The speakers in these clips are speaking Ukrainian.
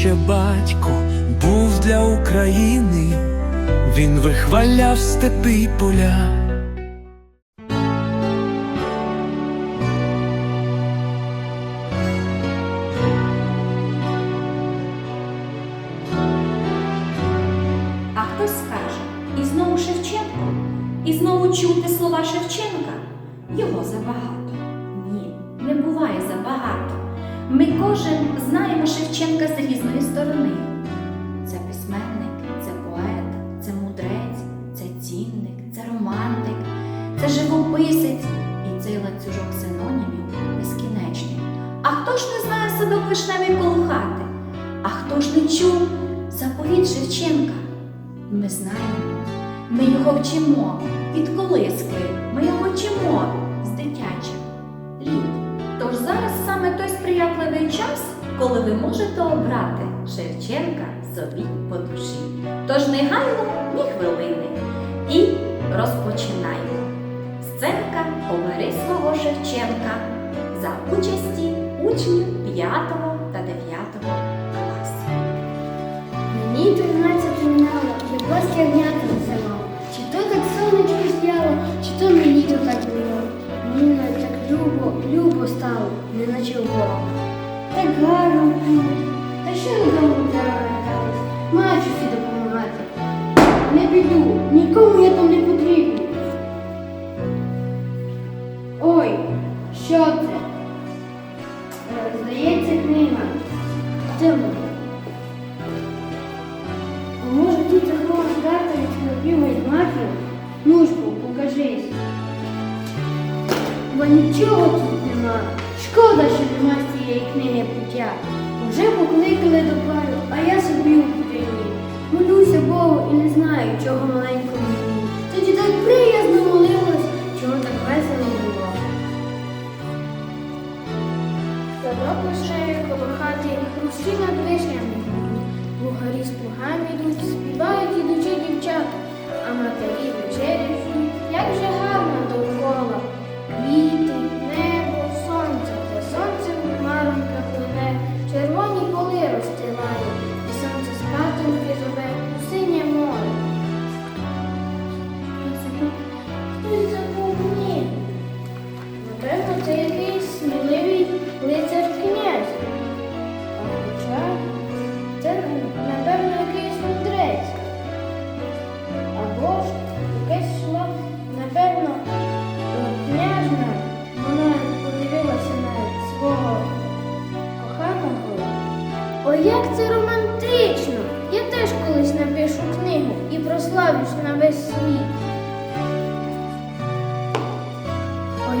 ще батько був для України, він вихваляв степи й поля. А хтось скаже, і знову Шевченко, і знову чути слова Шевченка. Його забагато. Ми кожен знаємо Шевченка з різної сторони. Це письменник, це поет, це мудрець, це цінник, це романтик, це живописець і цей ланцюжок синонімів безкінечний. А хто ж не знає садок вишневий коло хати? А хто ж не чув заповіт Шевченка? Ми знаємо, ми його вчимо від колиски, ми його вчимо з дитячих саме той сприятливий час, коли ви можете обрати Шевченка собі по душі. Тож не гаймо ні хвилини і розпочинаємо. Сценка «Обери свого Шевченка за участі учнів 5 та 9 класів. Мені тринадцять минало, я вас ягнята називав. Чи то так сонечко з'яло, чи то мені то так було. Мені так любо, любо стало, не наче Бога. Так гарно було. Та що не тому вертались? Маю щось допомагати. Не піду, нікому я там не потрібен. Ой, що це? Е, Здається, книга. Де вона? А може тут захована карта від хлопів і мафів? Ну ж бо, покажись. Бо нічого тут нема. Шкода, що нема з цієї книги пуття. Вже покликали до пару, а я собі у путині. Молюся Богу і не знаю, чого маленькому мені. Тоді так приязно молилась, чого так весело було. Садок вишнею коло хати, хрусті над вишнями. Лугарі з плугами Хтось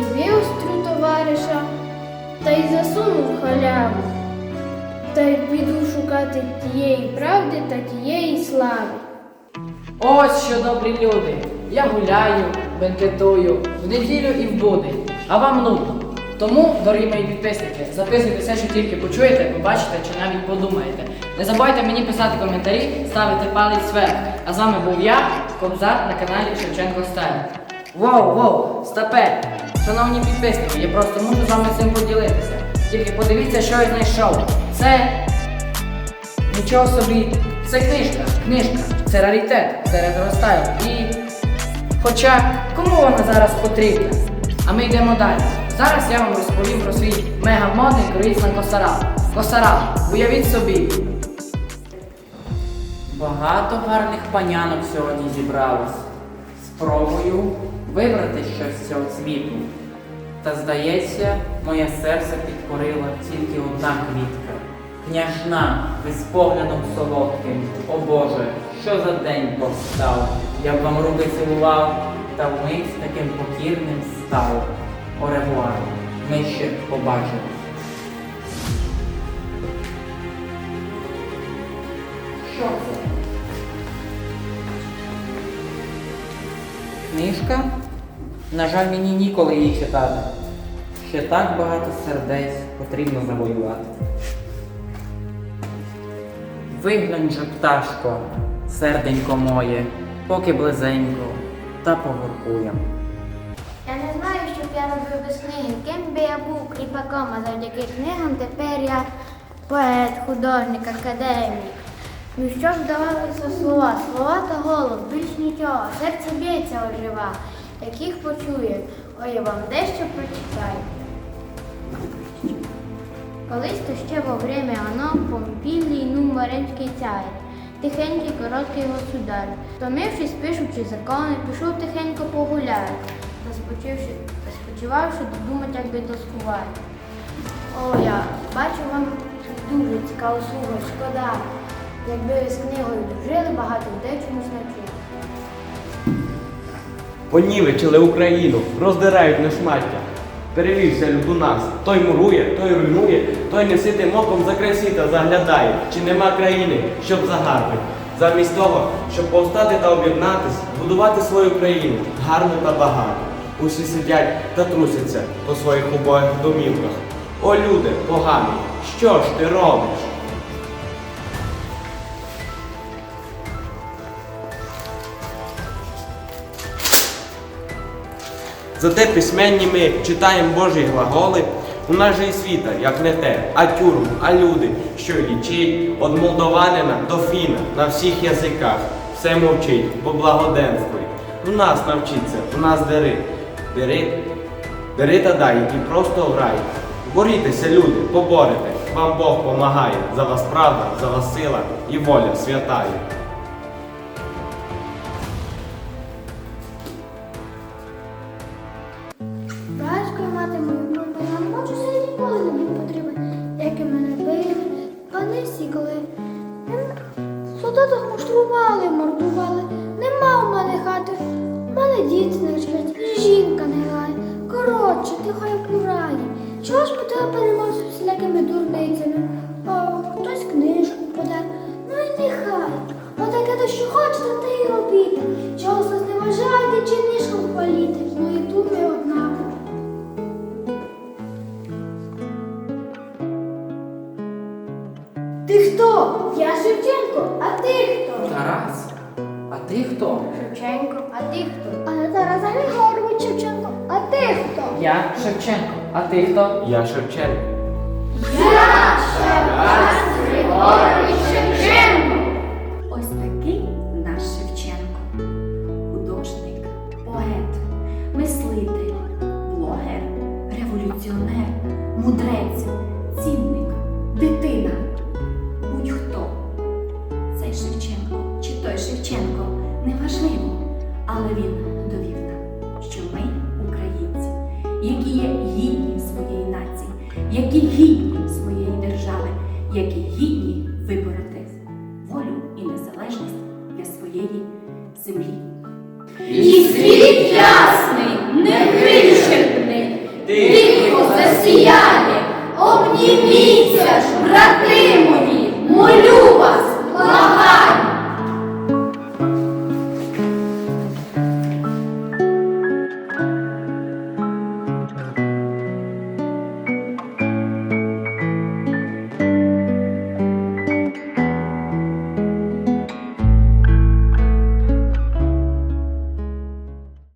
Виострю товариша, та й засуну в халяву, та й піду шукати тієї правди та тієї слави. Ось що добрі люди. Я гуляю, бенкетую в неділю і в будень, а вам нудно. Тому, дорогі мої підписники, записуйте все, що тільки почуєте, побачите чи навіть подумаєте. Не забувайте мені писати коментарі, ставити палець вверх. А з вами був я, Кобзар на каналі Шевченко Стайл. Воу, воу, стопе! Шановні підписники, я просто мушу з вами цим поділитися. Тільки подивіться, що я знайшов. Це Нічого собі, це книжка, книжка, це раритет, це ретро-стайл. І хоча кому вона зараз потрібна? А ми йдемо далі. Зараз я вам розповім про свій мега-модний круїз на Косарал. Косарал, уявіть собі. Багато гарних панянок сьогодні зібралось. Спробую вибрати щось з цього світу. Та здається, моє серце підкорила тільки одна квітка. Княжна, з поглядом солодким. О Боже, що за день повстав? Я б вам руки цілував, та вмить таким покірним став. Оревуар, ми ще побачимось. Що це? Книжка? На жаль, мені ніколи її читати. Ще так багато сердець потрібно завоювати. Виглянь же, пташко, серденько моє, поки близенько, та поворкуєм. Я не знаю, що б я робив без книги. Ким би я був кріпаком, а завдяки книгам тепер я Поет, художник, академік. Ну що ж давалися слова? Слова та голос, більш нічого. Серце б'ється ожива. Як їх почує, ой, я вам дещо прочитаю. Колись то ще во время оно Помпілій ну римський цар, тихенький короткий государ. Втомившись, пишучи закони, пішов тихенько погуляти, та спочивши, та спочивавши, додумать, як би тоскувати. О, я бачу вам дуже цікаву слугу, шкода. Якби ви з книгою дружили, багато людей чомусь навчили. Понівечили Україну, роздирають на шмаття. Перевівся нас. Той мурує, той руйнує, той неситим оком за край світа заглядає, чи нема країни, щоб загарбати. Замість того, щоб повстати та об'єднатись, будувати свою країну, гарну та багату. Усі сидять та трусяться по своїх убогих домівках. О, люди, поганий, що ж ти робиш? Зате письменні ми читаємо Божі глаголи. У нас же і світа, як не те, а тюрм, а люди, що лічить, од молдованина до фіна на всіх язиках. Все мовчить, бо благоденствує. У нас навчиться, у нас дери. Бери, бери та дай, і просто в рай. Борітеся, люди, поборете, вам Бог помагає. За вас правда, за вас сила і воля святає. Пани сікали. В солдатах муштрували, мордували. Нема у мене хати, в мене діти не вчать, жінка не грає. Коротше, тихо як у раї. Чого ж ми тебе переймався всілякими дурницями? О, хтось книжку поде, ну і нехай. Отаке то, що хочете, те й робіть. Чого Ти хто? Я Шевченко, а ти хто? Тарас, а ти хто? Шевченко, а ти хто? А не Тарас Григорович Шевченко, а ти хто? Я Шевченко. А ти хто? Я Шевченко. Ось Шевченко неважливо, але він довів нам, що ми українці, які є гідні своєї нації, які гідні своєї держави, які гідні вибороти волю і незалежність для своєї землі. І світ ясний, невичерпний, тихо засіяє, обніміться ж, брати